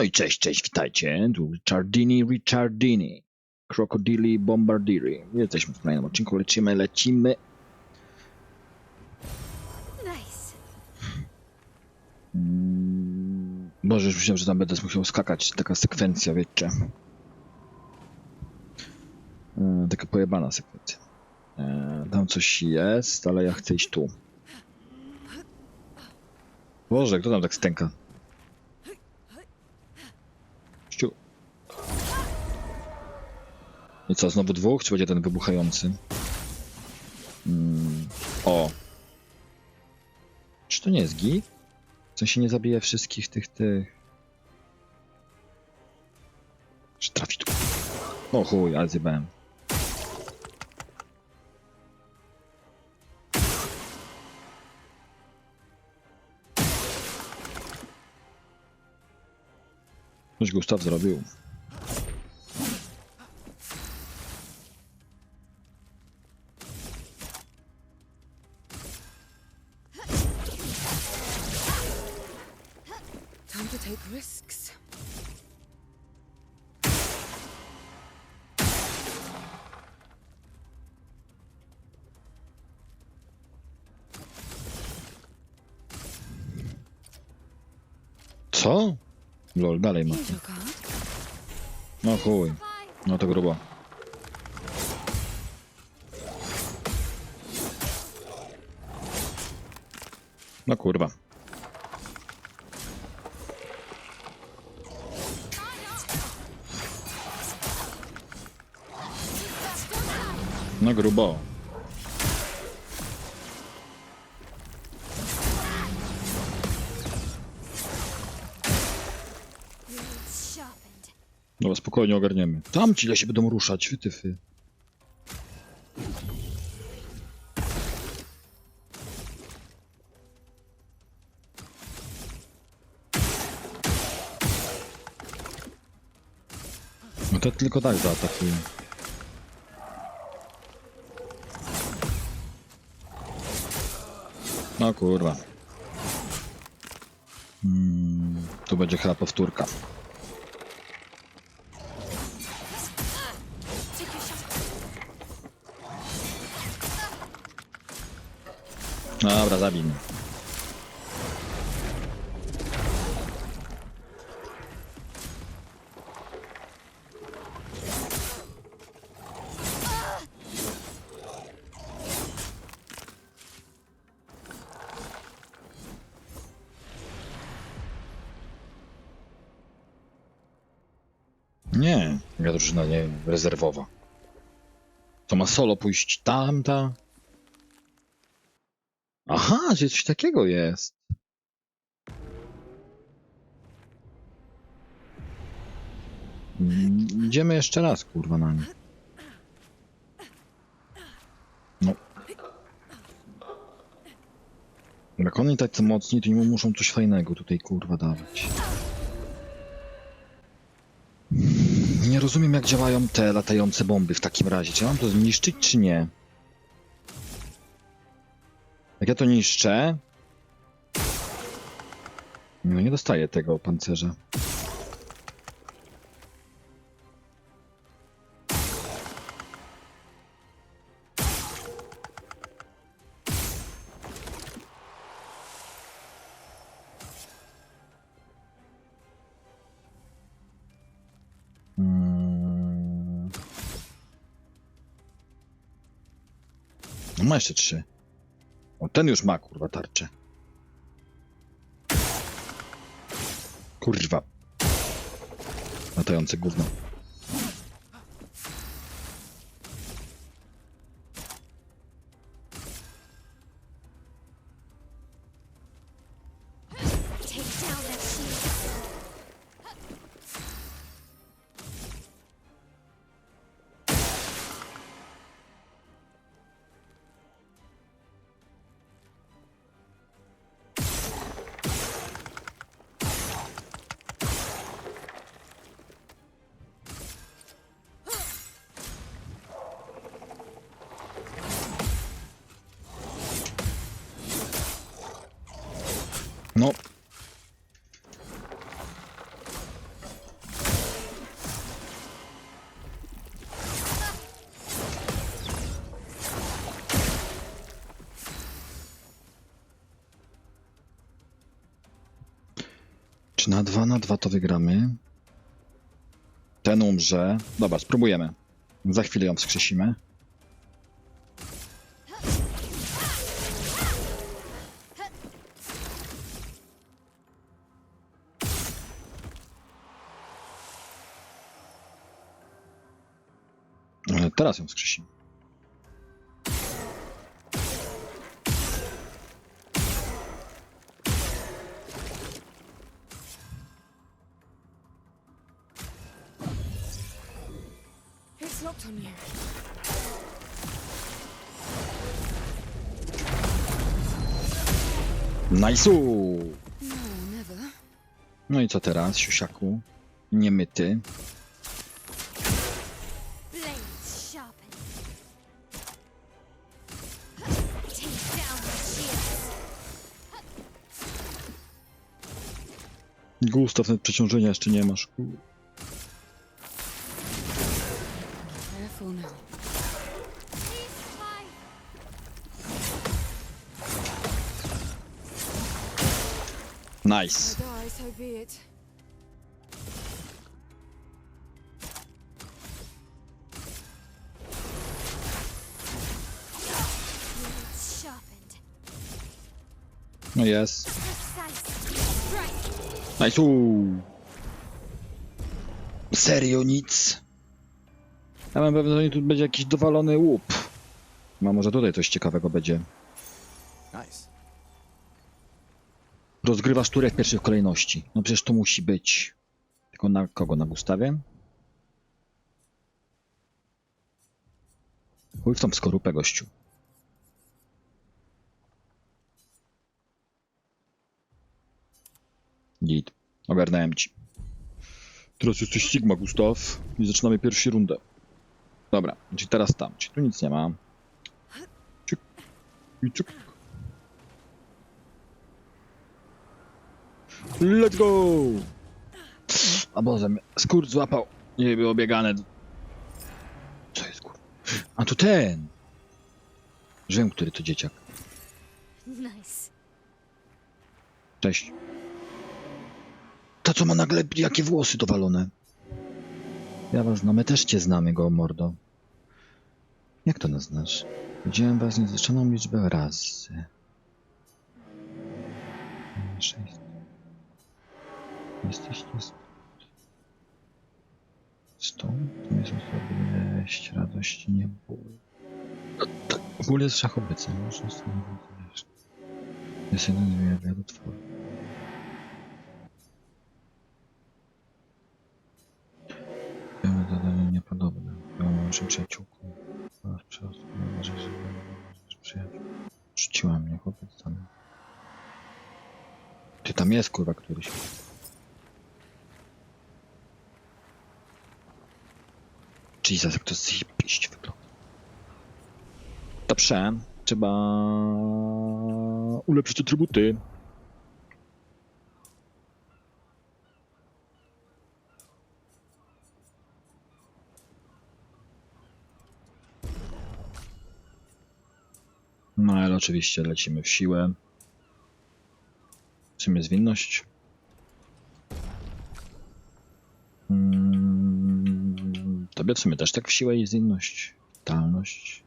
No i cześć, cześć, witajcie. Tu Richardini, Richardini. Krokodili, Bombardiri. Jesteśmy w kolejnym odcinku, lecimy, lecimy. Nice. Mm, Boże, już myślałem, że tam będę musiał skakać. Taka sekwencja, wiecie. E, taka pojebana sekwencja. E, tam coś jest, ale ja chcę iść tu. Boże, kto tam tak stęka? I co, znowu dwóch? Czy będzie ten wybuchający? Mm, o. Czy to nie jest git? W sensie nie zabije wszystkich tych tych. Czy trafi tu? O chuj, ale zjebałem. Coś Gustaw zrobił. Co? Lol, dalej ma. No chuj. No to grubo. No kurwa. No grubo. Dobra, spokojnie ogarniemy. Tam ci się będą ruszać, wytyfy. No to tylko tak zaatakują. No kurwa. Hmm, tu będzie chyba powtórka. Dobra, zabij mnie. Nie, ja drużyna nie rezerwowa. To ma solo pójść tamta. Aha, że coś takiego jest. Idziemy jeszcze raz, kurwa, na nie. No. Jak oni tacy mocni, to nie muszą coś fajnego tutaj, kurwa, dawać. Nie rozumiem, jak działają te latające bomby w takim razie. Czy mam to zniszczyć, czy nie? Ja to niszczę... No nie dostaję tego pancerza. Mm. No ma jeszcze trzy. Ten już ma, kurwa, tarczę. Kurwa. Latające gówno. No. Czy na 2 na 2 to wygramy? Ten umrze. Dobra, spróbujemy. Za chwilę ją wskrzesimy. Teraz ją wskrzesimy. Nice'u! No. No i co teraz, siusiaku? Niemyty. Gustaw, nawet przeciążenia jeszcze nie masz. Nice. No jest. Strike. Nice'u! Serio nic? Ja mam pewność, że tu będzie jakiś dowalony łup. No może tutaj coś ciekawego będzie. Nice. Rozgrywasz turę w pierwszej kolejności. No przecież to musi być. Tylko na kogo? Na Gustawie? Chuj w tą skorupę, gościu. Git. Ogarnąłem ci. Teraz jesteś Sigma, Gustaw. I zaczynamy pierwszą rundę. Dobra, czyli teraz tam. Czyli tu nic nie ma. Ciuk. I ciuk. Let's go! A Boże, mnie skurcz złapał. Nie było biegane. Co jest kur... A to ten! Już wiem, który to dzieciak. Nice. Cześć. Ta, co ma nagle jakie włosy dowalone. Ja was znam, my też cię znamy go, mordo. Jak to nas znasz? Widziałem was niezliczoną liczbę razy. Sześć. Jesteście stąd. Stąd? To sobie leść, radości, nie ból. Ból jest z tym mówić. Jest jeden z wielu. Zadanie niepodobne. Naszym przyjaciółką. Oraz przez może, że przyjaciół. Rzuciła mnie chłopiec tam. Ty tam jest kurwa któryś. Jesus, jak to zjebiście wygląda. Dobrze, trzeba ulepszyć atrybuty. No ale oczywiście lecimy w siłę. Czym jest zwinność? Mm, Tobie w sumie też tak w siłę i zwinność. Talność.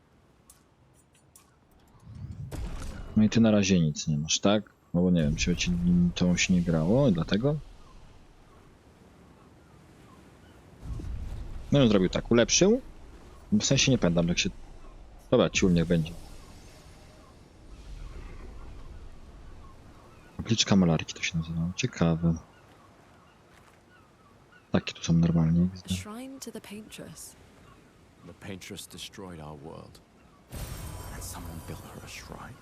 No i ty na razie nic nie masz, tak? No bo nie wiem, czy ci to się nie grało, dlatego? No i on zrobił tak, ulepszył. W sensie nie pamiętam, jak się... Dobra, ciul niech będzie. Obliczka malarki to się nazywa. Ciekawe. Takie tu są normalnie. A shrine to the paintress. The paintress destroyed our world. And someone built her a shrine.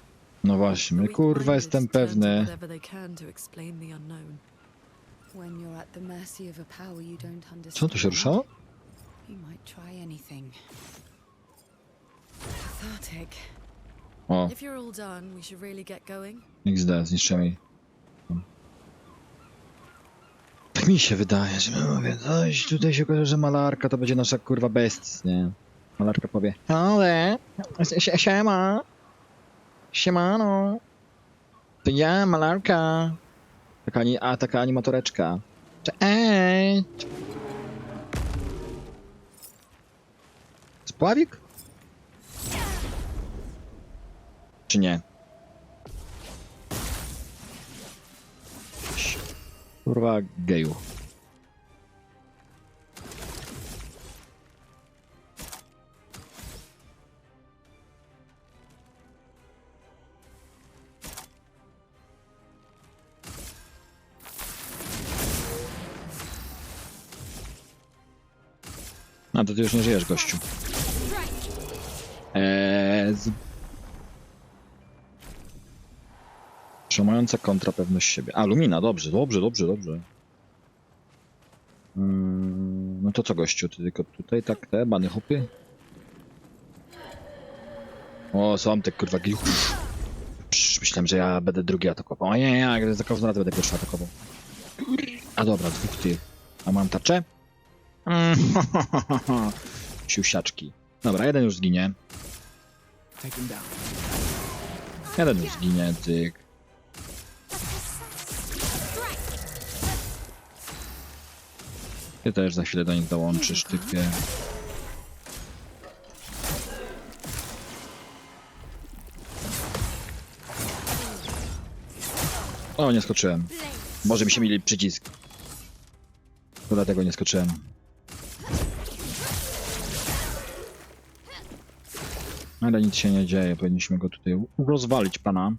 No właśnie, kurwa jestem pewny. Co tu się ruszało? O. XD, zniszczymy jej. Tak mi się wydaje, że mówię, coś tutaj się okaże, że malarka to będzie nasza kurwa bestia, nie? Malarka powie, ale, sie- siema, siemano, to ja, malarka. Taka, a taka animatoreczka. Cześć! Spławik? Czy nie? Kurwa geju. A to ty już nie żyjesz, gościu. Eee. Przemująca kontra pewność siebie. A, Lumina, dobrze, dobrze, dobrze, dobrze. Mm, no to co, gościu, ty tylko tutaj, tak, te bany hopy? O, są te kurwa gil. Myślałem, że ja będę drugi atakował. O nie, nie, jak za każdym razem będę pierwszy atakował. A dobra, dwóch tych. A mam tarczę? Mm, Siusiaczki. Dobra, jeden już zginie. Jeden już zginie, tyk. Ty też za chwilę do nich dołączysz, typie. O, nie skoczyłem. Może mi się mili przycisk. To Dlatego nie skoczyłem. Ale nic się nie dzieje, powinniśmy go tutaj rozwalić, pana.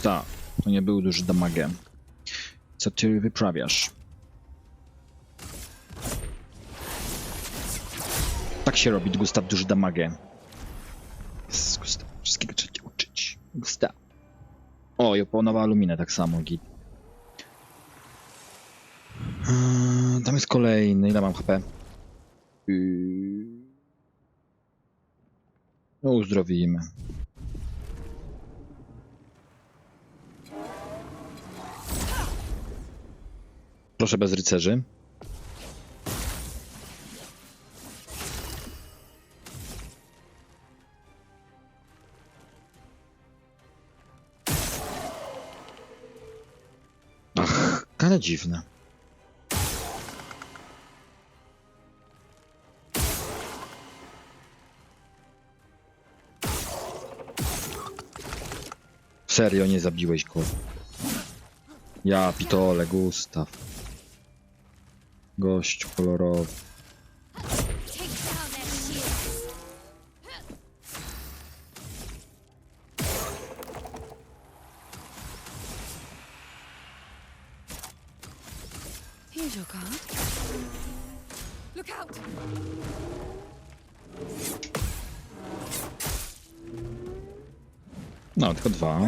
Gustaw, to nie był duży damage. Co ty wyprawiasz? Tak się robi, Gustaw, duży damage. Jezus, Gustaw, wszystkiego trzeba cię uczyć. Gustaw. O, i opłonowa aluminę tak samo, git. Eee, Tam jest kolejny. Ile mam HP? Yy... No, uzdrowimy. Proszę bez rycerzy. Ach, ale dziwne. Serio, nie zabiłeś go. Ja pitole, Gustaw. Look out! No, tylko dwa.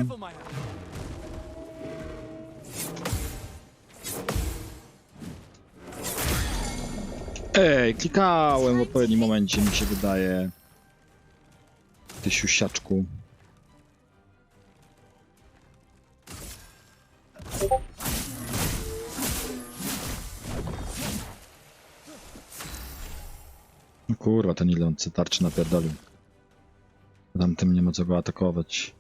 Ej, klikałem w odpowiednim momencie, mi się wydaje. Ty siusiaczku. No kurwa, ten ile on tarczy napierdolił. Tamtym nie ma co go atakować.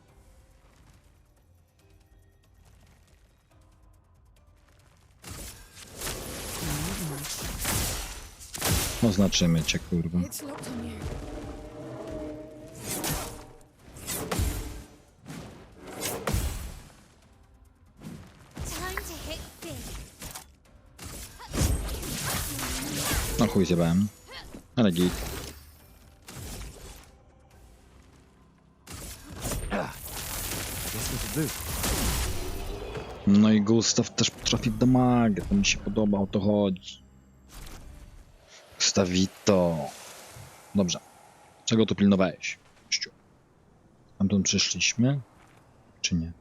Oznaczymy cię, kurwa. No chuj zjebałem. Ale git. No i Gustaw też potrafi damage, to mi się podoba, o to chodzi. Gustawito. Dobrze. Czego tu pilnowałeś? Gościu? Tamtąd przyszliśmy? Czy nie?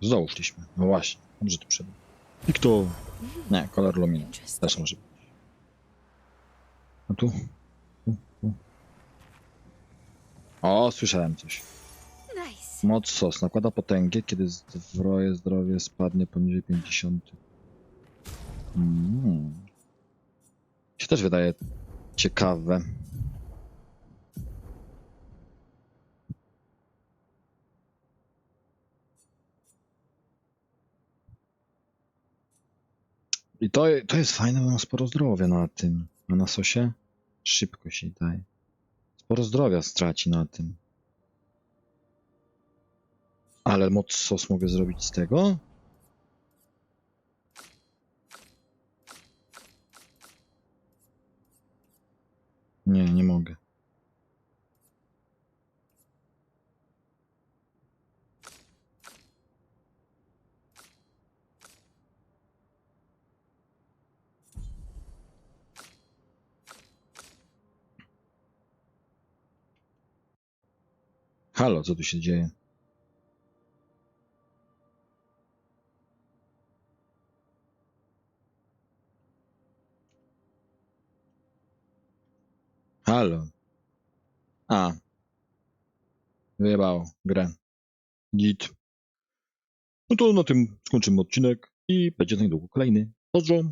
Z dołu szliśmy. No właśnie. Dobrze tu przybył. I kto? Nie, kolor lumina. Też może być. A tu? Tu, tu. O, słyszałem coś. Nice. Moc sos nakłada potęgę, kiedy zdrowie zdrowie spadnie poniżej 50. Mm. Się też wydaje Ciekawe. I to, to jest fajne, bo mam sporo zdrowia na tym. A na sosie szybko się daje. Sporo zdrowia straci na tym. Ale moc sos mogę zrobić z tego? Nie, nie mogę. Halo, co tu się dzieje? Halo. A. Wyjebało grę. Git. No to na tym skończymy odcinek i będzie na niedługo kolejny. Pozdro.